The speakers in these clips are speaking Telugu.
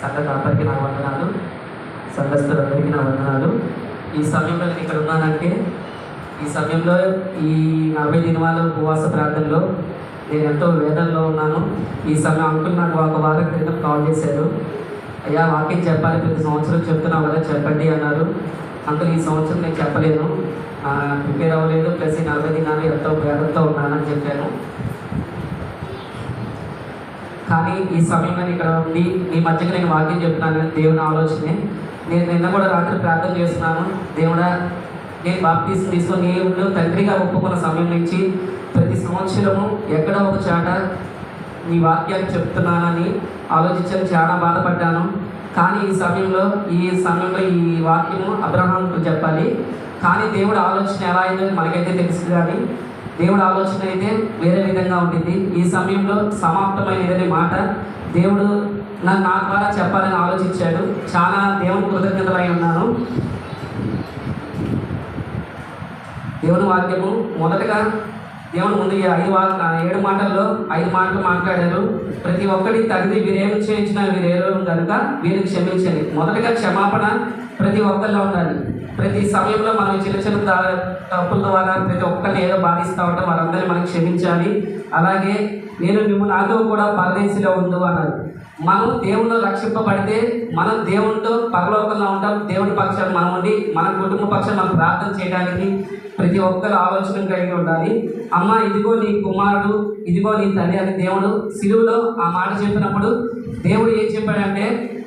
సంఘ కాపరికి నా వందనాలు. సంఘస్థులందరికీ నా వందనాలు. ఈ సమయంలో నేను ఇక్కడ ఉన్నానంటే ఈ సమయంలో ఈ నలభై దినవాల ఉపవాస ప్రాంతంలో నేను ఎంతో వేదనలో ఉన్నాను. ఈ సమయం అంకుల్ నాకు ఒక వారం క్రితం కాల్ చేశారు. అయ్యా వాక్యం చెప్పాలి ప్రతి సంవత్సరం చెప్తున్నావు కదా చెప్పండి అన్నారు. అంకుల్ ఈ సంవత్సరం నేను చెప్పలేను. ప్రిపేర్ అవ్వలేదు. ప్లస్ ఈ నలభై దినాలు ఎంతో వేదంతో ఉన్నానని చెప్పాను. కానీ ఈ సమయంలో ఇక్కడ ఉండి మీ మధ్యకి నేను వాక్యం చెప్తున్నాను దేవుని ఆలోచనే. నేను నిన్న కూడా రాత్రి ప్రార్థన చేస్తున్నాను. దేవుడా నేను బాప్తీసం తీసుకొని నేను తండ్రిగా ఒప్పుకున్న సమయం నుంచి ప్రతి సంవత్సరము ఎక్కడో ఒక చాట నీ వాక్యాన్ని చెప్తున్నానని ఆలోచించాను చాలా బాధపడ్డాను. కానీ ఈ సమయంలో ఈ సమయంలో ఈ వాక్యము అబ్రహాంకు చెప్పాలి. కానీ దేవుడు ఆలోచన ఎలా అయిందో మనకైతే తెలుసు కానీ దేవుడు ఆలోచన అయితే వేరే విధంగా ఉంటుంది ఈ సమయంలో సమాప్తమైన మాట దేవుడు నన్ను నా ద్వారా చెప్పాలని ఆలోచించాడు. చాలా దేవుని కృతజ్ఞతలై ఉన్నాను. దేవుని వాక్యము మొదటగా దేవుని ముందు ఐదు వా ఏడు మాటల్లో ఐదు మాటలు మాట్లాడారు. ప్రతి ఒక్కటి తగిది వీరేమి చేయించిన వీరేరు కనుక వీరిని క్షమించండి. మొదటగా క్షమాపణ ప్రతి ఒక్కరిలో ఉండాలి. ప్రతి సమయంలో మనం చిన్న చిన్న తప్పుల ద్వారా ప్రతి ఒక్కరిని ఏదో బాధిస్తూ ఉంటాం వారందరినీ మనం క్షమించాలి. అలాగే నేను నువ్వు నాతో కూడా పరదేశిలో ఉండు అన్నారు మనం దేవుణ్ణి రక్షింపబడితే మనం దేవునితో పరలోకంలో ఉంటాం. దేవుని పక్షాన్ని మనం ఉండి మన కుటుంబ పక్షాన్ని మనం ప్రార్థన చేయడానికి ప్రతి ఒక్కరు ఆలోచన కలిగి ఉండాలి. అమ్మ ఇదిగో నీ కుమారుడు ఇదిగో నీ తల్లి అని దేవుడు సిలువులో ఆ మాట చెప్పినప్పుడు దేవుడు ఏం చెప్పాడంటే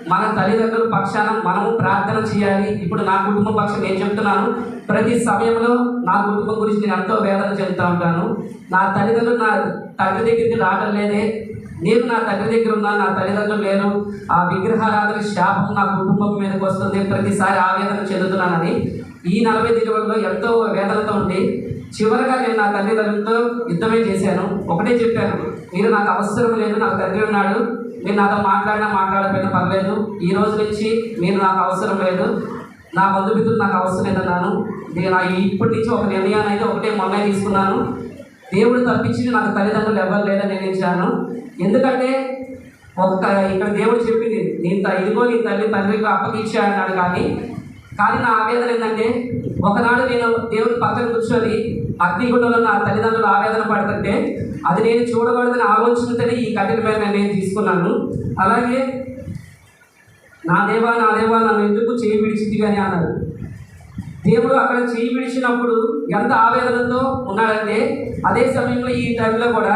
మన తల్లిదండ్రుల పక్షాన మనము ప్రార్థన చేయాలి. ఇప్పుడు నా కుటుంబ పక్షం నేను చెప్తున్నాను. ప్రతి సమయంలో నా కుటుంబం గురించి నేను ఎంతో వేదన చెందుతూ ఉంటాను. నా తల్లిదండ్రులు నా తండ్రి దగ్గరికి రావడం లేదే. నేను నా తండ్రి దగ్గర ఉన్నాను నా తల్లిదండ్రులు లేరు. ఆ విగ్రహారాధన శాపం నా కుటుంబం మీదకి వస్తుంది. ప్రతిసారి ఆవేదన చెందుతున్నానని ఈ నలభై దినవల్లో ఎంతో వేదనతో ఉండి చివరిగా నేను నా తల్లిదండ్రులతో యుద్ధమే చేశాను. ఒకటే చెప్పాను. మీరు నాకు అవసరం లేదు నాకు తండ్రి ఉన్నాడు మీరు నాతో మాట్లాడినా మాట్లాడకపోయినా పర్లేదు. ఈ రోజు నుంచి మీరు నాకు అవసరం లేదు. నా బంధుమిత్రులు నాకు అవసరం లేదన్నాను. నేను ఇప్పటి నుంచి ఒక నిర్ణయాన్ని అయితే ఒకటే మొన్న తీసుకున్నాను. దేవుడు తప్పించి నాకు తల్లిదండ్రులు ఎవరు లేదని నిర్ణయించాను. ఎందుకంటే ఒక ఇక్కడ దేవుడు చెప్పింది నీ ఇదిగో నీ తల్లి తండ్రికి అప్పగించా అన్నాడు. కానీ కానీ నా ఆవేదన ఏంటంటే ఒకనాడు నేను దేవుని పక్కన కూర్చొని అగ్నిగుండంలో నా తల్లిదండ్రులు ఆవేదన పడుతుంటే అది నేను చూడకూడదని ఆలోచనతోనే ఈ కఠిన మీద నేను తీసుకున్నాను. అలాగే నా దేవా నా దేవా నన్ను ఎందుకు చేయి విడిచింది కానీ అన్నారు. దేవుడు అక్కడ చేయి విడిచినప్పుడు ఎంత ఆవేదనతో ఉన్నాడంటే అదే సమయంలో ఈ టైంలో కూడా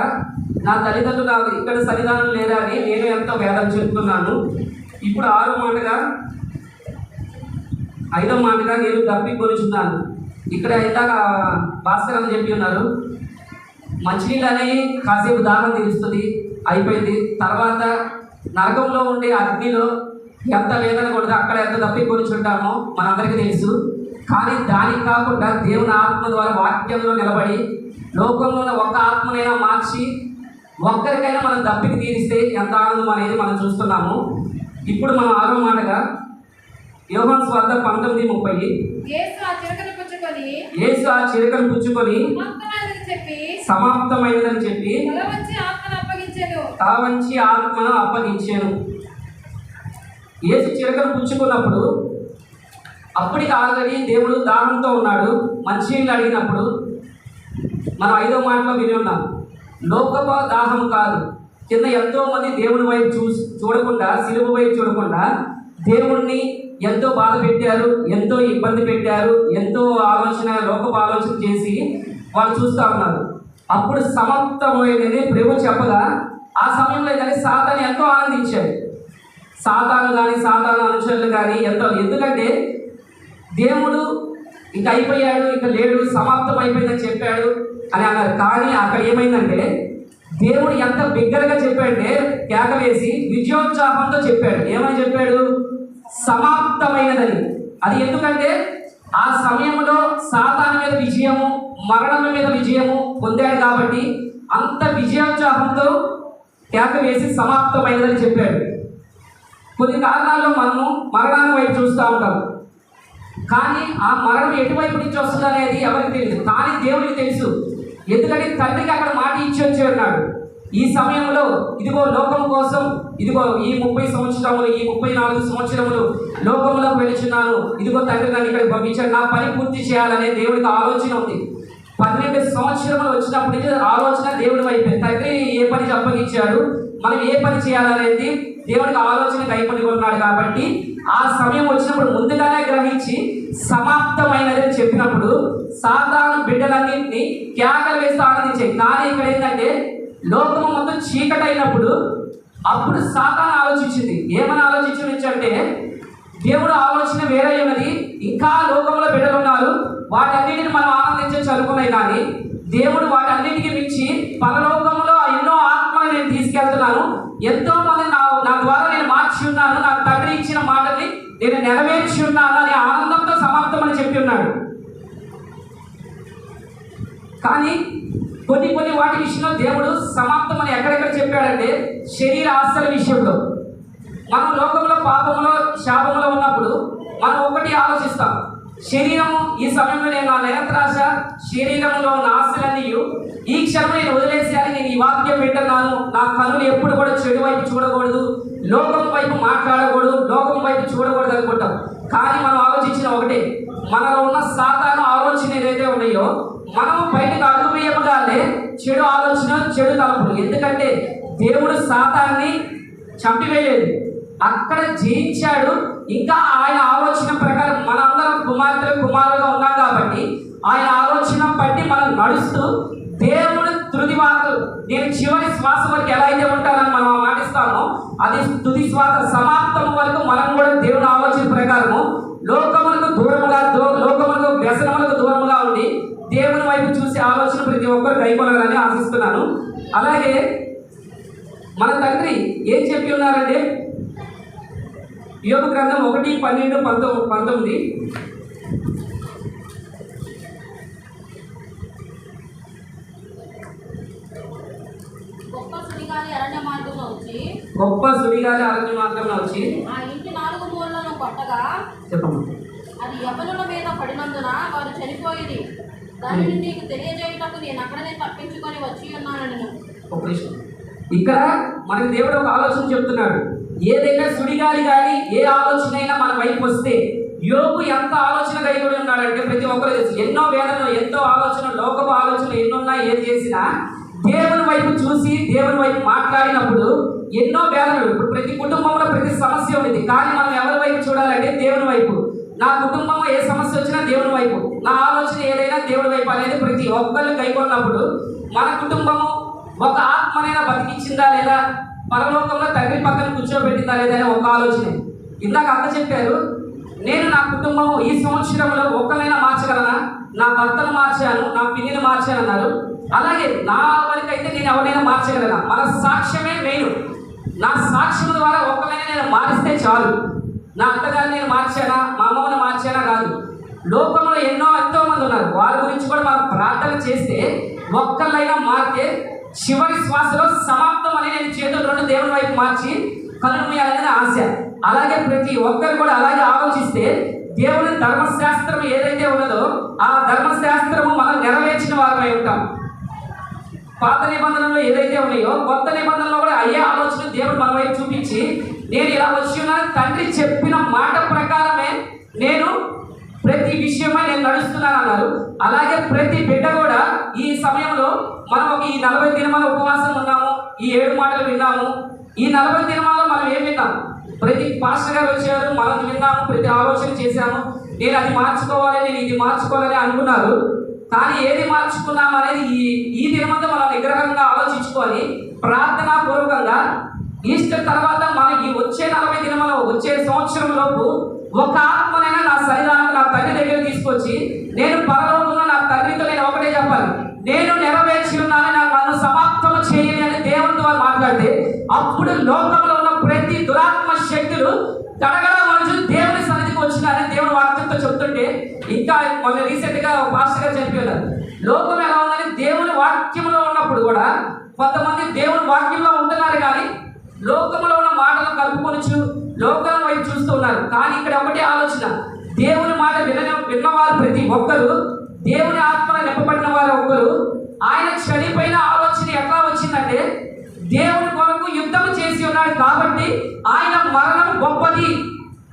నా తల్లిదండ్రులు నాకు ఇక్కడ సన్నిధానం లేదా అని నేను ఎంతో వేదన చెప్తున్నాను. ఇప్పుడు ఆరు మాటగా ఐదో మాటగా నేను దప్పి కొలుచున్నాను ఇక్కడ ఇందాక భాస్కర్ అని చెప్పి ఉన్నారు. మంచినీళ్ళు అనేవి కాసేపు దాహం తీరుస్తుంది అయిపోయింది. తర్వాత నరకంలో ఉండే అగ్నిలో ఎంత వేదన కొడితే అక్కడ ఎంత తప్పి కొనుచుంటామో మనందరికీ తెలుసు. కానీ దానికి కాకుండా దేవుని ఆత్మ ద్వారా వాక్యంలో నిలబడి లోకంలో ఉన్న ఒక్క ఆత్మనైనా మార్చి ఒక్కరికైనా మనం దప్పికి తీరిస్తే ఎంత ఆనందం అనేది మనం చూస్తున్నాము. ఇప్పుడు మనం ఆరో మాటగా యోహన్ స్వార్థ పంతొమ్మిది ముప్పై. యేసు ఆ చిరకను పుచ్చుకొని యేసు ఆ చిరకను పుచ్చుకొని సమాప్తమైనదని చెప్పి సమాప్తమైనదని చెప్పి తావంచి ఆత్మను అప్పగించాను. యేసు చిరకను పుచ్చుకున్నప్పుడు అప్పటికి ఆల్రెడీ దేవుడు దాహంతో ఉన్నాడు మంచినీళ్ళు అడిగినప్పుడు మనం ఐదో మాటలో విని ఉన్నాం లోకప దాహం కాదు కింద ఎంతో మంది దేవుని వైపు చూ చూడకుండా సిలువ వైపు చూడకుండా దేవుణ్ణి ఎంతో బాధ పెట్టారు ఎంతో ఇబ్బంది పెట్టారు ఎంతో ఆలోచన లోకపు ఆలోచన చేసి వాళ్ళు చూస్తూ ఉన్నారు. అప్పుడు సమర్థమైనది ప్రభు చెప్పగా ఆ సమయంలో కానీ సాతాను ఎంతో ఆనందించాడు. సాతాను కానీ సాతాను అనుచరులు కానీ ఎంతో ఎందుకంటే దేవుడు ఇంక అయిపోయాడు ఇంకా లేడు సమాప్తం అయిపోయిందని చెప్పాడు అని అన్నారు. కానీ అక్కడ ఏమైందంటే దేవుడు ఎంత బిగ్గరగా చెప్పాడంటే కేక వేసి విజయోత్సాహంతో చెప్పాడు. ఏమని చెప్పాడు? సమాప్తమైనదని. అది ఎందుకంటే ఆ సమయంలో సాతాను మీద విజయము మరణం మీద విజయము పొందాడు కాబట్టి అంత విజయోత్సాహంతో కేక వేసి సమాప్తమైనదని చెప్పాడు. కొన్ని కారణాల్లో మనము మరణాన్ని వైపు చూస్తూ ఉంటాం. కానీ ఆ మరణం ఎటువైపు నుంచి వస్తుంది అనేది ఎవరికి తెలియదు కానీ దేవుడికి తెలుసు. ఎందుకంటే తండ్రికి అక్కడ మాట ఇచ్చి వచ్చి ఉన్నాడు ఈ సమయంలో ఇదిగో లోకం కోసం ఇదిగో ఈ ముప్పై సంవత్సరములు ఈ ముప్పై నాలుగు సంవత్సరములు లోకంలోకి వెళుచున్నాను ఇదిగో తండ్రి నన్ను ఇక్కడ పంపించాడు. నా పని పూర్తి చేయాలనే దేవుడికి ఆలోచన ఉంది. పన్నెండు సంవత్సరములు వచ్చినప్పటి నుంచి ఆలోచన దేవుడి వైపే. తండ్రి ఏ పని అప్పగించాడు మనం ఏ పని చేయాలనేది దేవుడికి ఆలోచన కైపడి ఉన్నాడు కాబట్టి ఆ సమయం వచ్చినప్పుడు ముందుగానే గ్రహించి సమాప్తమైనది అని చెప్పినప్పుడు సాధారణ బిడ్డలన్నింటినీ కేకలు వేసి ఆనందించాయి కానీ ఇక్కడ ఏంటంటే లోకము మొత్తం చీకటైనప్పుడు అప్పుడు సాతాన్ ఆలోచించింది. ఏమని ఆలోచించవచ్చంటే అంటే దేవుడు ఆలోచన వేరే ఉన్నది. ఇంకా లోకంలో బిడ్డలు ఉన్నారు వాటన్నిటిని మనం ఆనందించే అనుకున్నాయి కానీ దేవుడు వాటన్నిటికీ మించి పరలోకంలో ఎన్నో ఆత్మలు నేను తీసుకెళ్తున్నాను. ఎంతో మంది నా నా ద్వారా నేను మార్చి ఉన్నాను. నా తండ్రి ఇచ్చిన మాటని నేను నెరవేర్చి ఉన్నాను అని ఆనందంతో సమాప్తమని చెప్పి ఉన్నాడు. కానీ కొన్ని కొన్ని వాటి విషయంలో దేవుడు సమాప్తం అని ఎక్కడెక్కడ చెప్పాడంటే శరీర ఆస్తుల విషయంలో. మనం లోకంలో పాపంలో శాపంలో ఉన్నప్పుడు మనం ఒకటి ఆలోచిస్తాం. శరీరం ఈ సమయంలో నేను నా నిరంతరాశ శరీరంలో ఉన్న ఆశలన్నీ ఈ క్షణం నేను వదిలేసేయాలి నేను ఈ వాక్యం వింటున్నాను. నా కనులు ఎప్పుడు కూడా చెడు వైపు చూడకూడదు. లోకం వైపు మాట్లాడకూడదు లోకం వైపు చూడకూడదు అనుకుంటాం. కానీ మనం ఆలోచించిన ఒకటే మనలో ఉన్న సాధారణ ఆలోచన ఏదైతే ఉన్నాయో మనము బయటకు అడుగు వేయగానే చెడు ఆలోచన చెడు తలపులు. ఎందుకంటే దేవుడు సాతాన్ని చంపివేయలేదు. అక్కడ జయించాడు. ఇంకా ఆయన ఆలోచన ప్రకారం మనందరం కుమార్తెలు కుమారులుగా ఉన్నాం కాబట్టి ఆయన ఆలోచన బట్టి మనం నడుస్తూ దేవుడు తుది వాకు నేను చివరి శ్వాస వరకు ఎలా అయితే ఉంటానని మనం మాటిస్తామో అది తుది శ్వాస సమాప్తం వరకు మనం కూడా దేవుని ఆలోచన ప్రకారము లోకములకు దూరముగా దో- లోకములకు వ్యసనములకు దూరముగా ఉండి దేవుని వైపు చూసే ఆలోచన ప్రతి ఒక్కరు కైకొనాలని ఆశిస్తున్నాను. అలాగే మన తండ్రి ఏం చెప్పి ఉన్నారంటే యోగ గ్రంథం ఒకటి పన్నెండు పంతొమ్మిది పంతొమ్మిది. గొప్ప సుడిగాలి అరణ్య మార్గంలో వచ్చి గొప్ప సుడిగాలి అరణ్య మాత్రం వచ్చి ఆ ఇంటి నాలుగు మూలలను కొట్టగా చెప్పమ్మా. అది యవనుల మీద పడినందున వారు చనిపోయేది దానిని నీకు తెలియజేయుటకు నేను అక్కడనే తప్పించుకొని వచ్చి ఉన్నాను ఒక ఇక్కడ మనకు దేవుడు ఒక ఆలోచన చెప్తున్నాడు. ఏదైనా సుడిగాలి కానీ ఏ ఆలోచన అయినా మన వైపు వస్తే యోగు ఎంత ఆలోచన కలిగి ఉన్నాడంటే ప్రతి ఒక్కరు తెలుసు. ఎన్నో వేదనలు ఎంతో ఆలోచన లోకపు ఆలోచనలు ఎన్నున్నా ఏది చేసినా దేవుని వైపు చూసి దేవుని వైపు మాట్లాడినప్పుడు ఎన్నో వేదనలు. ప్రతి కుటుంబంలో ప్రతి సమస్య ఉంది కానీ మనం ఎవరి వైపు చూడాలంటే దేవుని వైపు. నా కుటుంబం ఏ సమస్య వచ్చినా దేవుని వైపు. నా ఆలోచన ఏదైనా దేవుడి వైపు అనేది ప్రతి ఒక్కళ్ళు కైకొన్నప్పుడు మన కుటుంబము ఒక ఆత్మనైనా బతికించిందా లేదా? పరలోకంలో తండ్రి పక్కన కూర్చోబెట్టిందా లేదా అనే ఒక ఆలోచన. ఇందాక అక్క చెప్పారు నేను నా కుటుంబం ఈ సంవత్సరంలో ఒక్కనైనా మార్చగలనా? నా భర్తను మార్చాను నా పిన్నిని మార్చాను అన్నారు. అలాగే నా వరకైతే నేను ఎవరైనా మార్చగలనా? మన సాక్ష్యమే మెయిన్ నా సాక్ష్యం ద్వారా ఒక్కనైనా నేను మారిస్తే చాలు. నా అత్తగారిని నేను మార్చానా? మా అమ్మమ్మని మార్చానా కాదు. లోకంలో ఎన్నో ఎంతో మంది ఉన్నారు. వారి గురించి కూడా మాకు ప్రార్థన చేస్తే ఒక్కళ్ళైనా మారితే చివరి శ్వాసలో సమాప్తం అని నేను చేతులు రెండు దేవుని వైపు మార్చి కనుమయ్యాలనే ఆశ. అలాగే ప్రతి ఒక్కరు కూడా అలాగే ఆలోచిస్తే దేవుని ధర్మశాస్త్రం ఏదైతే ఉన్నదో ఆ ధర్మశాస్త్రము మనం నెరవేర్చిన వారమై ఉంటాం. పాత నిబంధనలో ఏదైతే ఉన్నాయో కొత్త నిబంధనలో కూడా అయ్యే ఆలోచన దేవుడు మన వైపు చూపించి నేను ఇలా వచ్చి ఉన్నాను తండ్రి చెప్పిన మాట ప్రకారమే నేను ప్రతి విషయమై నేను నడుస్తున్నాను అన్నారు అలాగే ప్రతి బిడ్డ కూడా ఈ సమయంలో మనం ఒక ఈ నలభై దినమాల ఉపవాసం ఉన్నాము ఈ ఏడు మాటలు విన్నాము. ఈ నలభై దినమాలలో మనం ఏం విన్నాం? ప్రతి పాస్టర్ గారు వచ్చారు మనం విన్నాము ప్రతి ఆలోచన చేశాము. నేను అది మార్చుకోవాలి నేను ఇది మార్చుకోవాలని అనుకున్నారు. కానీ ఏది మార్చుకున్నాం అనేది ఈ ఈ దినమంతా మనం నిగ్రహంగా ఆలోచించుకొని ప్రార్థనాపూర్వకంగా ఈస్టర్ తర్వాత మనం ఈ వచ్చే నలభై దినములో వచ్చే సంవత్సరం లోపు ఒక ఆత్మనైనా నా శరీరాన్ని నా తల్లి దగ్గర తీసుకొచ్చి నేను పరలోకంలో నా తండ్రితో నేను ఒకటే చెప్పాలి. నేను నెరవేర్చి ఉన్నానని నాకు నన్ను సమాప్తం చేయాలి అని దేవుని ద్వారా మాట్లాడితే అప్పుడు లోకంలో ఉన్న ప్రతి దురాత్మ శక్తులు తడగడ మనుషులు దేవుని సన్నిధికి వచ్చినారని దేవుని వాక్యంతో చెప్తుంటే ఇంకా మొన్న రీసెంట్గా ఒక పాస్టర్ గారు చనిపోయారు లోకం ఎలా ఉందని దేవుని వాక్యంలో ఉన్నప్పుడు కూడా కొంతమంది దేవుని వాక్యంలో ఉంటున్నారు కానీ లోకంలో ఉన్న మాటలు కలుపుకొనిచు లోకం వైపు చూస్తూ ఉన్నారు కానీ ఇక్కడ ఒకటే ఆలోచన. దేవుని మాట విన విన్నవారు ప్రతి ఒక్కరు దేవుని ఆత్మ నింపబడిన వారు ఒక్కరు ఆయన చనిపోయిన ఆలోచన ఎట్లా వచ్చిందంటే దేవుని కొరకు యుద్ధం చేసి ఉన్నాడు కాబట్టి ఆయన మరణం గొప్పది.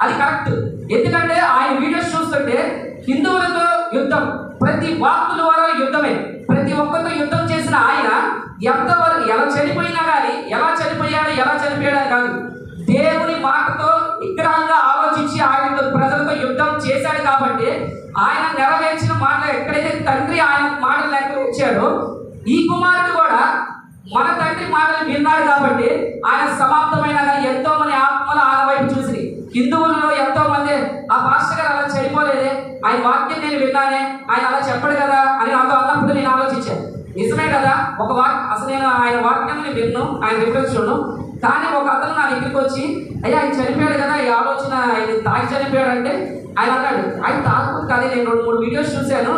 అది కరెక్ట్. ఎందుకంటే ఆయన వీడియోస్ చూస్తుంటే హిందువులతో యుద్ధం ప్రతి వాక్కుల ద్వారా యుద్ధమే. ప్రతి ఒక్కరితో యుద్ధం చేసిన ఆయన ఎంతవరకు ఎలా చనిపోయినా కానీ ఎలా చనిపోయాడు ఎలా చనిపోయాడని కాదు. దేవుని మాటతో విగ్రహంగా ఆలోచించి ఆయనతో ప్రజలతో యుద్ధం చేశాడు కాబట్టి ఆయన నెరవేర్చిన మాటలు ఎక్కడైతే తండ్రి ఆయన మాటలు నెరవేర్చాడో ఈ కుమారుడు కూడా మన తండ్రి మాటలు విన్నాడు కాబట్టి ఆయన సమాప్తమైన కానీ ఎంతో మంది ఆత్మలు ఆయన వైపు చూసి హిందువులలో ఎంతో మంది ఆ పాస్టర్ గారు అలా చనిపోలేదే ఆయన వాక్యం నేను విన్నానే ఆయన అలా చెప్పడు కదా అని నాతో అన్నప్పుడు నేను ఆలోచించాను. నిజమే కదా? ఒక వాక్ అసలు నేను ఆయన వాక్యం నేను విన్ను ఆయన రిఫరెన్స్ చూడను. కానీ ఒక అతను నా దగ్గరికి వచ్చి అయ్యా ఆయన చనిపోయాడు కదా ఈ ఆలోచన ఆయన తాగి చనిపోయాడు అంటే ఆయన అన్నాడు ఆయన తాగకపోతే కానీ నేను రెండు మూడు వీడియోస్ చూశాను.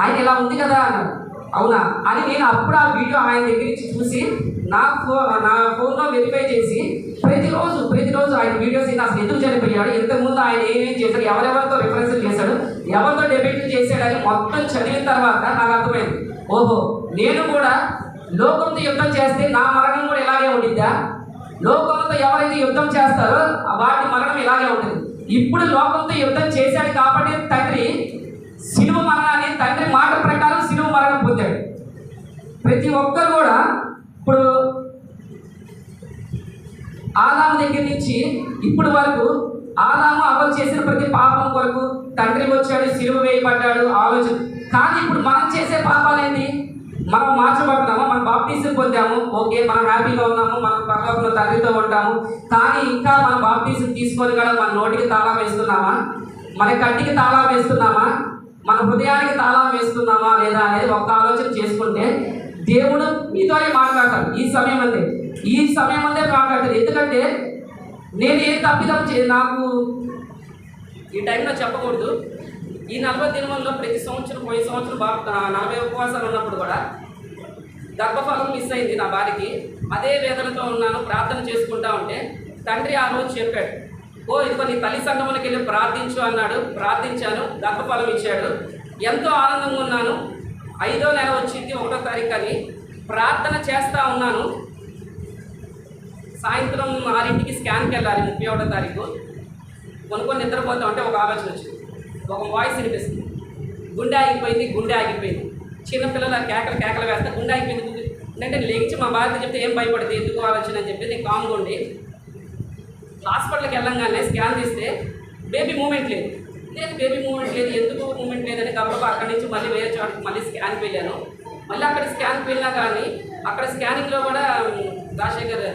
ఆయన ఇలా ఉంది కదా అన్నాడు. అవునా? అని నేను అప్పుడు ఆ వీడియో ఆయన దగ్గర నుంచి చూసి నా ఫో నా ఫోన్లో వెరిఫై చేసి ప్రతిరోజు ప్రతిరోజు ఆయన వీడియోస్ అయినా అసలు ఎందుకు చనిపోయాడు ఇంతకుముందు ఆయన ఏమేం చేశాడు ఎవరెవరితో రిఫరెన్స్ చేశాడు ఎవరితో డెబిట్ చేశాడని మొత్తం చదివిన తర్వాత నాకు అర్థమైంది. ఓహో నేను కూడా లోకంతో యుద్ధం చేస్తే నా మరణం కూడా ఇలాగే ఉండిద్దా? లోకంతో ఎవరైతే యుద్ధం చేస్తారో వాటి మరణం ఇలాగే ఉంటుంది. ఇప్పుడు లోకంతో యుద్ధం చేశాడు కాబట్టి తండ్రి సిలువ మరణాన్ని తండ్రి మాట ప్రకారం సిలువ మరణం పొందాడు. ప్రతి ఒక్కరు కూడా ఇప్పుడు ఆదాము దగ్గర నుంచి ఇప్పుడు వరకు ఆదాము అమలు చేసిన ప్రతి పాపం కొరకు తండ్రి వచ్చాడు సిలువ వేయబడ్డాడు ఆలోచన కానీ ఇప్పుడు మనం చేసే పాపాలు ఏంటి? మనం మార్చబడతాము మనం బాప్తీసం పొందాము ఓకే మనం హ్యాపీగా ఉన్నాము మనం పరలోకంలో తండ్రితో ఉంటాము కానీ ఇంకా మనం బాప్తీసం తీసుకొని కూడా మన నోటికి తాళం వేస్తున్నామా? మన కంటికి తాళం వేస్తున్నామా? మన హృదయానికి తాళం వేస్తున్నామా లేదా అనేది ఒక్క ఆలోచన చేసుకుంటే దేవుడు మీతోనే మాట్లాడతాడు. ఈ సమయం అందే ఈ సమయం అందే మాట్లాడతాడు. ఎందుకంటే నేను ఏం తప్పిదం చే నాకు ఈ టైంలో చెప్పకూడదు. ఈ నలభై దినముల్లో ప్రతి సంవత్సరం పోయి సంవత్సరం బా నలభై ఉపవాసాలు ఉన్నప్పుడు కూడా గర్భఫలం మిస్ అయింది నా భార్యకి. అదే వేదనతో ఉన్నాను ప్రార్థన చేసుకుంటా ఉంటే తండ్రి ఆ రోజు చెప్పాడు ఓ ఇదిగో నీ తల్లి సంగములకు వెళ్ళి ప్రార్థించు అన్నాడు. ప్రార్థించాను గర్భఫలం ఇచ్చాడు. ఎంతో ఆనందంగా ఉన్నాను. ఐదో నెల వచ్చింది ఒకటో తారీఖు అని ప్రార్థన చేస్తూ ఉన్నాను. సాయంత్రం ఆరింటికి స్కాన్కి వెళ్ళాలి ముప్పై ఒకటో తారీఖు. కొనుక్కొని నిద్రపోతాం ఉంటే ఒక ఆలోచన వచ్చింది. ఒక వాయిస్ వినిపిస్తుంది. గుండె ఆగిపోయింది గుండె ఆగిపోయింది. చిన్నపిల్లల కేకలు కేకలు వేస్తే గుండె ఆగిపోయింది ఎందుకంటే లేచి మా భార్య చెప్తే ఏం భయపడదు ఎందుకు ఆలోచన అని చెప్పి నేను కామ్గా ఉండి హాస్పిటల్కి వెళ్ళంగానే స్కాన్ తీస్తే బేబీ మూమెంట్ లేదు. లేదు బేబీ మూమెంట్ లేదు ఎందుకు మూమెంట్ లేదని గబగబా అక్కడి నుంచి మళ్ళీ వేరే చోటకి మళ్ళీ స్కాన్కి వెళ్ళాను. మళ్ళీ అక్కడ స్కాన్కి వెళ్ళినా కానీ అక్కడ స్కానింగ్లో కూడా రాజశేఖర్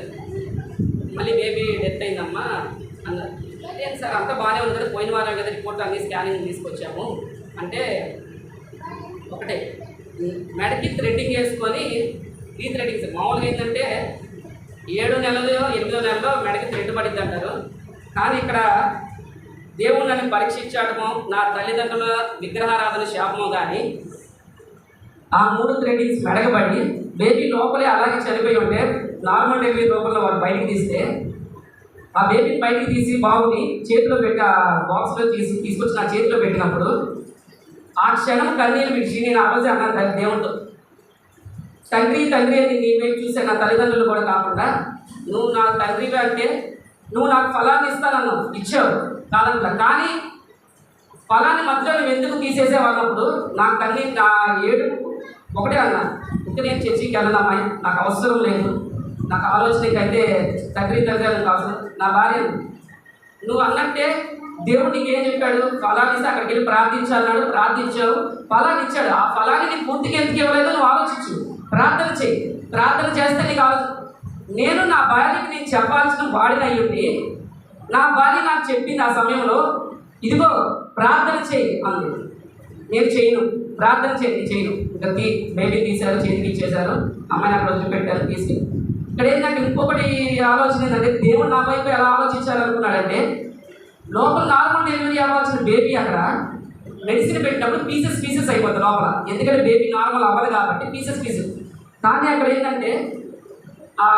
మళ్ళీ బేబీ డెత్ అయిందమ్మా అన్నారు. లేదు సార్ అంతా బాగానే ఉంది కదా పోయిన వారం కదా రిపోర్ట్ అన్ని స్కానింగ్ తీసుకొచ్చాము. అంటే ఒకటే మెడకి థ్రెడ్డింగ్ వేసుకొని ఈ థ్రెడ్డింగ్ సార్ మామూలుగా ఏంటంటే ఏడు నెలలో ఎనిమిదో నెలలో మెడకి థ్రెడ్ పడింది అంటారు. కానీ ఇక్కడ దేవుడు నన్ను పరీక్షించడమో నా తల్లిదండ్రుల విగ్రహారాధన శాపమో కానీ ఆ మూడు థ్రెడ్డింగ్స్ మెడకబడి బేబీ లోపలే అలాగే చనిపోయి ఉంటే నార్మల్ డెలివరీ లోపల వాళ్ళు బయటకు తీస్తే ఆ బేబీని బయటికి తీసి బాబుని చేతిలో పెట్టి ఆ బాక్స్లో తీసి తీసుకొచ్చి నా చేతిలో పెట్టినప్పుడు ఆ క్షణం కన్నీళ్ళు విడిచి నేను ఆ రోజు అన్నాను తండ్రి దేవుడితో తండ్రి తండ్రి అని నీ వైపు చూసే నా తల్లిదండ్రులు కూడా కాకుండా నువ్వు నా తండ్రివి అంటే నువ్వు నాకు ఫలాన్ని ఇస్తానన్నావు ఇచ్చావు కాదంట కానీ ఫలాన్ని మధ్యలో నువ్వు ఎందుకు తీసేసేవాళ్ళప్పుడు నా కన్నీ నా ఏడు ఒకటే అన్నా. ఇంకా నేను చర్చికి వెళ్ళనమ్మా నాకు అవసరం లేదు. నాకు ఆలోచనకైతే తండ్రి తండ్రి కాదు నా భార్య నువ్వు అన్నట్టే దేవుడు నీకు ఏం చెప్పాడు? ఫలాన్ని ఇస్తే అక్కడికి వెళ్ళి ప్రార్థించాలన్నాడు. ప్రార్థించావు ఫలాన్ని ఇచ్చాడు. ఆ ఫలాన్ని నీకు పూర్తిగా ఎందుకు ఇవ్వలేదో నువ్వు ఆలోచించు. ప్రార్థన చేయి. ప్రార్థన చేస్తే నీకు ఆలోచన నేను నా భార్యకి నేను చెప్పాల్సిన వాడిని అయ్యుండి నా భార్య నాకు చెప్పింది ఆ సమయంలో ఇదిగో ప్రార్థన చేయి అంది నేను చేయను. ప్రార్థన చేయి చేయను. ఇంకా బేబీ తీశారు చేతికి ఇచ్చేశారు. అమ్మాయి అక్కడ పెట్టారు తీసి. ఇక్కడ ఏంటంటే ఇంకొకటి ఆలోచన ఏంటంటే దేవుడు నా వైపు ఎలా ఆలోచించాలనుకున్నాడంటే లోపల నార్మల్ డెలివరీ అవ్వాల్సిన బేబీ అక్కడ మెడిసిన్ పెట్టినప్పుడు పీసెస్ పీసెస్ అయిపోతుంది లోపల. ఎందుకంటే బేబీ నార్మల్ అవ్వదు కాబట్టి పీసెస్ పీసెస్. కానీ అక్కడ ఏంటంటే ఆ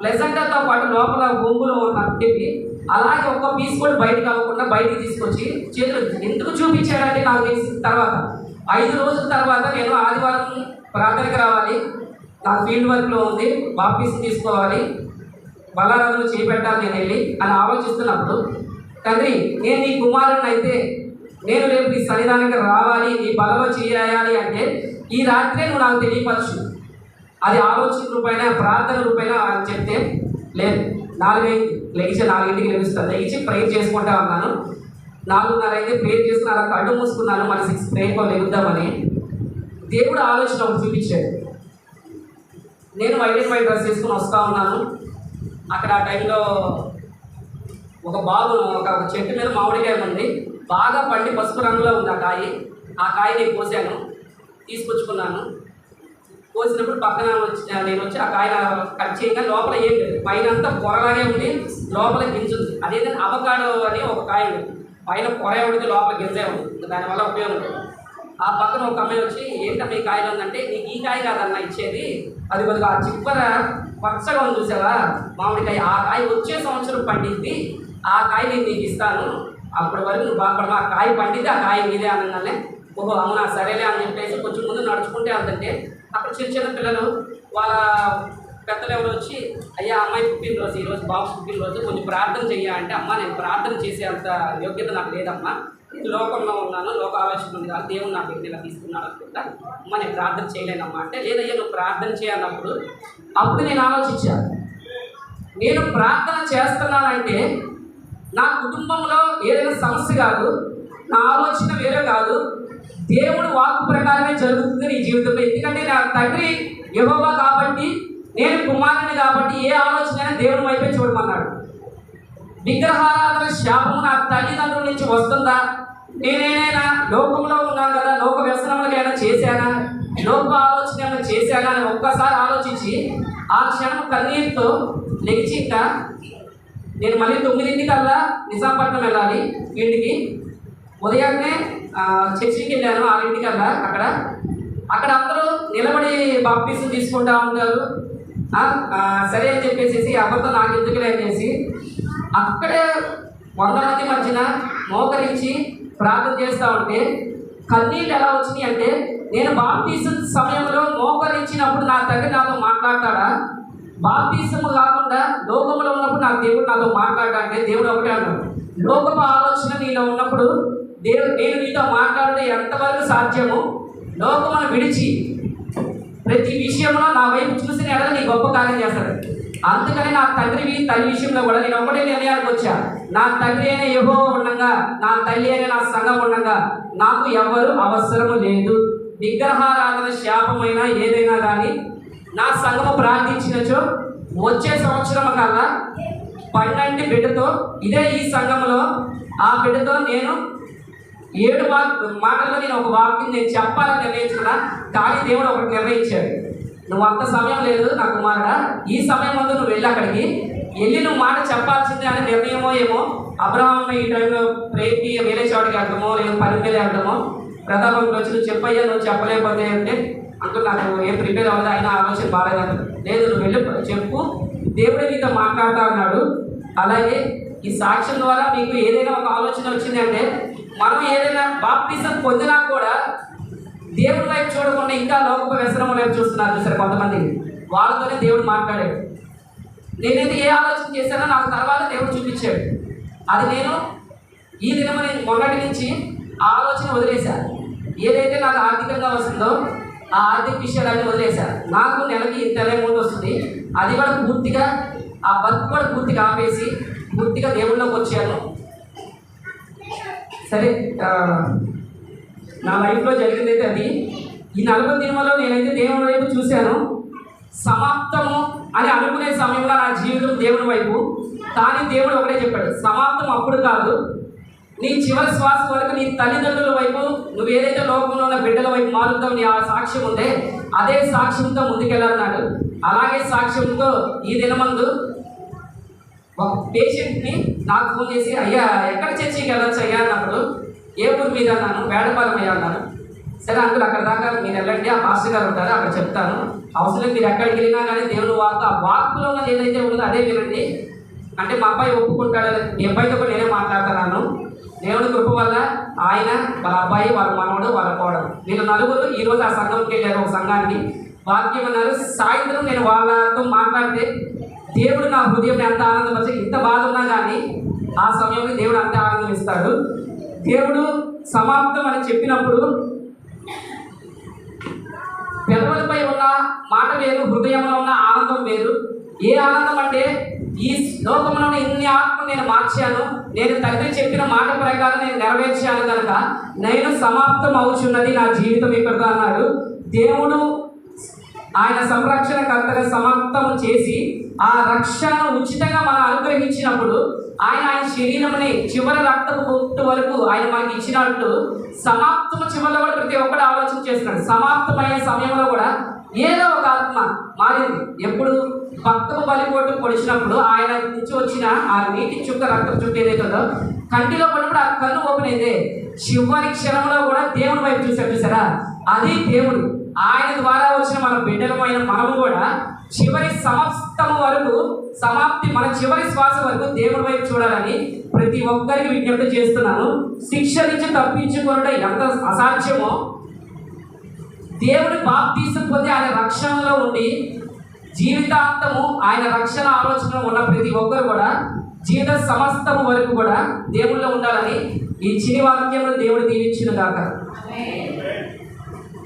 ప్లెజెంటర్తో పాటు లోపల బొంగులో ఉన్న బేబీ అలాగే ఒక్క పీస్ కూడా బయటకు అవ్వకుండా బయటికి తీసుకొచ్చి చేతులు ఎందుకు చూపించాడంటే నాకు తెలిసిన తర్వాత ఐదు రోజుల తర్వాత నేను ఆదివారం ప్రార్థనకి రావాలి. నాకు ఫీల్డ్ వర్క్లో ఉంది. బాప్టిస్ట్ తీసుకోవాలి. బలారాధన చేపెట్టాలి నేను వెళ్ళి అని ఆలోచిస్తున్నప్పుడు తండ్రి నేను నీ కుమారుడిని అయితే నేను రేపు నీ సన్నిధానానికి రావాలి నీ బలలో చేయాలి అంటే ఈ రాత్రే నువ్వు నాకు తెలియపరచు. అది ఆలోచన రూపాయన ప్రార్థన రూపాయన అని చెప్తే లేదు నాలుగైదు లెగిచి నాలుగింటికి లెగుస్తాను లెగిచి ప్రేర్ చేసుకుంటా ఉన్నాను నాలుగున్నర అయితే ప్రేర్ చేసుకుని అలా కళ్ళు మూసుకున్నాను. మన సిక్స్ ప్రేర్కో లెగుద్దామని దేవుడు ఆలోచన ఒకటి చూపించాడు. నేను వైట్ అండ్ వైట్ డ్రెస్ వేసుకుని వస్తూ ఉన్నాను. అక్కడ ఆ టైంలో ఒక బాగు ఒక చెట్టు మీద మామిడికాయ ఉంది. బాగా పండి పసుపు రంగులో ఉంది ఆ కాయ. ఆ కాయ నేను కోసాను. తీసుకొచ్చుకున్నాను. కోసినప్పుడు పక్కన వచ్చి నేను వచ్చి ఆ కాయ కట్ చేయగా లోపల ఏం లేదు. పైన అంతా పొరలాగే ఉంది. లోపల గింజ ఉంది. అదేంటంటే అవకాడో అని ఒక కాయ ఉంది. పైన పొర ఉంది లోపల గింజే ఉంది దానివల్ల ఉపయోగం లేదు. ఆ పక్కన ఒక అమ్మాయి వచ్చి ఏంటమ్మా ఈ కాయలు ఉందంటే నీకు ఈ కాయ కాదన్న ఇచ్చేది? అది కొద్దిగా ఆ చిప్పర పచ్చగా ఉంది చూసావా? మామిడికాయ. ఆ కాయ వచ్చే సంవత్సరం పండింది. ఆ కాయ నేను నీకు ఇస్తాను. అప్పటి వరకు నువ్వు బాధపడమా ఆ కాయ పండింది ఆ కాయ మీదే అనగానే ఓహో అవునా? సరేలే అని చెప్పేసి కొంచెం ముందు నడుచుకుంటే అందంటే అక్కడ చిన్న చిన్న పిల్లలు వాళ్ళ పెద్దలు ఎవరు వచ్చి అయ్యా అమ్మాయి పుట్టినరోజు ఈరోజు బాబు పుట్టినరోజు కొంచెం ప్రార్థన చెయ్యాలంటే అంటే అమ్మ నేను ప్రార్థన చేసే అంత యోగ్యత నాకు లేదమ్మా. లోకంలో ఉన్నాను లోక ఆలోచన ఉంది కానీ దేవుడు నాకు ఇలా తీసుకున్నాడు అనుకుంటా. అమ్మ నేను ప్రార్థన చేయలేనమ్మా. అంటే లేదయ్యా నువ్వు ప్రార్థన చేయాలన్నప్పుడు అప్పుడు నేను ఆలోచించాను నేను ప్రార్థన చేస్తున్నానంటే నా కుటుంబంలో ఏదైనా సమస్య కాదు నా ఆలోచన వేరే కాదు. దేవుడు వాక్కు ప్రకారమే జరుగుతుంది నీ జీవితంలో. ఎందుకంటే నా తండ్రి యెహోవా కాబట్టి నేను కుమారుని కాబట్టి ఏ ఆలోచన దేవుడి వైపే చూడమన్నాడు. విగ్రహారాధన శాపము నా తల్లిదండ్రుల నుంచి వస్తుందా? నేనేనైనా లోకంలో ఉన్నాను కదా లోక వ్యసనములకు ఏమైనా చేశానా? లోక ఆలోచన ఏమైనా చేశానా అని ఒక్కసారి ఆలోచించి ఆ క్షణం కన్నీరుతో లెగిచి నేను మళ్ళీ తొమ్మిదింటికల్లా నిజాంపట్నం వెళ్ళాలి. ఇంటికి ఉదయాన్నే చర్చికి వెళ్ళాను. ఆరింటికల్లా అక్కడ. అక్కడ అందరూ నిలబడి బాప్తీసం తీసుకుంటా ఉంటారు సరే అని చెప్పేసి అబద్ధం నాకు ఎందుకులే అనేసి అక్కడే వంద మంది మధ్యన మోకరించి ప్రార్థన చేస్తూ ఉంటే కన్నీళ్ళు ఎలా వచ్చినాయి అంటే నేను బాప్తీసం సమయంలో మోకరించినప్పుడు నా తండ్రి నాతో మాట్లాడతాడా? బాప్తీసము కాకుండా లోకంలో ఉన్నప్పుడు నాకు దేవుడు నాతో మాట్లాడాలంటే దేవుడు ఒకటే అన్నాడు. లోకపు ఆలోచన నీలో ఉన్నప్పుడు దేవుడు నేను నీతో మాట్లాడడం ఎంతవరకు సాధ్యము లోకమును విడిచి ప్రతి విషయంలో నా వైపు చూసిన ఎడల నీ గొప్ప కార్యం చేస్తాడు అందుకని నా తండ్రివి తల్లి విషయంలో కూడా నేను ఒకటే నిర్ణయానికి వచ్చా. నా తండ్రి అయిన యహో ఉండగా నా తల్లి అయిన నా సంఘం ఉండగా నాకు ఎవరు అవసరము లేదు. విగ్రహారాధన శాపమైన ఏదైనా కానీ నా సంఘము ప్రార్థించినచో వచ్చే సంవత్సరం కల్లా పన్నెండు బిడ్డతో ఇదే ఈ సంఘంలో ఆ బిడ్డతో నేను ఏడు మాటల్లో నేను ఒక వాక్యం నేను చెప్పాలని నిర్ణయించుకున్నా కానీ దేవుడు ఒకటి నిర్ణయించాడు. నువ్వు అంత సమయం లేదు నా కుమారుడా. ఈ సమయం ముందు నువ్వు వెళ్ళి అక్కడికి. వెళ్ళి నువ్వు మాట చెప్పాల్సిందే అనే నిర్ణయమో ఏమో అబ్రహాం ఈ టైంలో ప్రేమికి వేరే చోటికి అర్థమో లేదు పని మీద అర్థమో ప్రతాపంకి వచ్చి నువ్వు చెప్పయ్యా నువ్వు చెప్పలేకపోతే అంటే అంటూ నాకు ఏం ప్రిపేర్ అవ్వదు అయినా ఆలోచన బాగాలేదు. లేదు నువ్వు వెళ్ళి చెప్పు. దేవుడే నీతో మాట్లాడతా ఉన్నాడు అలాగే ఈ సాక్ష్యం ద్వారా మీకు ఏదైనా ఒక ఆలోచన వచ్చింది అంటే మనం ఏదైనా బాప్తిజం పొందినా కూడా దేవుడి వైపు చూడకుండా ఇంకా లోకపు వ్యసనం వైపు చూస్తున్నారు చూసారు కొంతమంది? వాళ్ళతోనే దేవుడు మాట్లాడాడు. నేనైతే ఏ ఆలోచన చేశానో నాకు తర్వాత దేవుడు చూపించాడు. అది నేను ఈ దినము నేను మొన్నటి నుంచి ఆ ఆలోచన వదిలేశాను ఏదైతే నాకు ఆర్థికంగా వస్తుందో ఆ ఆర్థిక విషయాలన్నీ వదిలేశాను నాకు నెలకి ఇంత అమౌంట్ వస్తుంది. అది కూడా పూర్తిగా ఆ వర్క్ కూడా పూర్తిగా ఆపేసి పూర్తిగా దేవుళ్ళకి వచ్చాను. సరే నా లైఫ్లో జరిగింది అయితే అది. ఈ నలభై దినములో నేనైతే దేవుని వైపు చూశాను. సమాప్తము అని అనుకునే సమయంలో నా జీవితం దేవుని వైపు. కానీ దేవుడు ఒకటే చెప్పాడు సమాప్తం అప్పుడు కాదు. నీ చివరి శ్వాస వరకు నీ తల్లిదండ్రుల వైపు నువ్వు ఏదైతే లోకంలో ఉన్న బిడ్డల వైపు మారుతావు నీ ఆ సాక్ష్యం ఉందే. అదే సాక్ష్యంతో ముందుకెళ్ళాలన్నాడు అలాగే సాక్ష్యంతో ఈ దినమందు ఒక పేషెంట్ని నాకు ఫోన్ చేసి అయ్యా ఎక్కడ చర్చికి వెళ్ళొచ్చు అయ్యా? అన్నప్పుడు ఏ ఊరు మీద అన్నాను వేడపాలెం అయ్యా అన్నాను. సరే అంకుల్ అక్కడ దాకా మీరు వెళ్ళండి ఆ మాస్టర్ గారు ఉంటారు అక్కడ చెప్తాను. అవసరం మీరు ఎక్కడికి వెళ్ళినా కానీ దేవుని వాక్ ఆ వాక్లో ఏదైతే ఉందో అదే వినండి. అంటే మా అబ్బాయి ఒప్పుకుంటాడు మీ అబ్బాయితో కూడా నేనే మాట్లాడుతున్నాను. దేవుని కృప వల్ల ఆయన వాళ్ళ అబ్బాయి వాళ్ళ మనవడు వాళ్ళ కోడలు. వీళ్ళు నలుగురు ఈరోజు ఆ సంఘంకి వెళ్ళారు ఒక సంఘానికి. వాక్యం అన్నారు సాయంత్రం నేను వాళ్ళతో మాట్లాడితే దేవుడు నా హృదయం ఎంత ఆనందపరిచి ఇంత బాధ ఉన్నా కానీ ఆ సమయంలో దేవుడు అంతే ఆనందం ఇస్తాడు. దేవుడు సమాప్తం అని చెప్పినప్పుడు పెదవులపై ఉన్న మాట వేరు హృదయంలో ఉన్న ఆనందం వేరు. ఏ ఆనందం అంటే ఈ లోకంలో ఇన్ని ఆత్మ నేను మార్చాను నేను తండ్రి చెప్పిన మాట ప్రకారం నేను నెరవేర్చాను కనుక నేను సమాప్తం అవుచున్నది నా జీవితం ఇక్కడితో అన్నాడు. దేవుడు ఆయన సంరక్షణ కర్తగా సమాప్తం చేసి ఆ రక్షణను ఉచితంగా మనం అనుగ్రహించినప్పుడు ఆయన ఆయన శరీరంని చివరి రక్తపు బొట్టు వరకు ఆయన మనకి ఇచ్చినట్టు సమాప్తం చివరిలో కూడా ప్రతి ఒక్కడు ఆలోచన చేస్తున్నాడు. సమాప్తమైన సమయంలో కూడా ఏదో ఒక ఆత్మ మారింది. ఎప్పుడు భక్తము బలిపోటు పొడిచినప్పుడు ఆయన నుంచి వచ్చిన ఆ నీటి చుక్క రక్తం చుక్క ఏదైతుందో కంటిలో పడినప్పుడు ఆ కన్ను ఓపెన్ అయితే చివరి క్షణంలో కూడా దేవుని వైపు చూసాడు చూసారా అది దేవుడు. ఆయన ద్వారా వచ్చిన మన బిడ్డలమైన మనము కూడా చివరి సమస్తం వరకు సమాప్తి మన చివరి శ్వాస వరకు దేవుడి వైపు చూడాలని ప్రతి ఒక్కరికి విజ్ఞప్తి చేస్తున్నాను. శిక్ష నుంచి తప్పించుకోవడం ఎంత అసాధ్యమో? దేవుడి బాప్ పొంది ఆయన రక్షణలో ఉండి జీవితాంతము ఆయన రక్షణ ఆలోచన ఉన్న ప్రతి ఒక్కరు కూడా జీవిత సమస్తము వరకు కూడా దేవుళ్ళో ఉండాలని ఈ చిని వాక్యంలో దేవుడు దీవించిన దాకా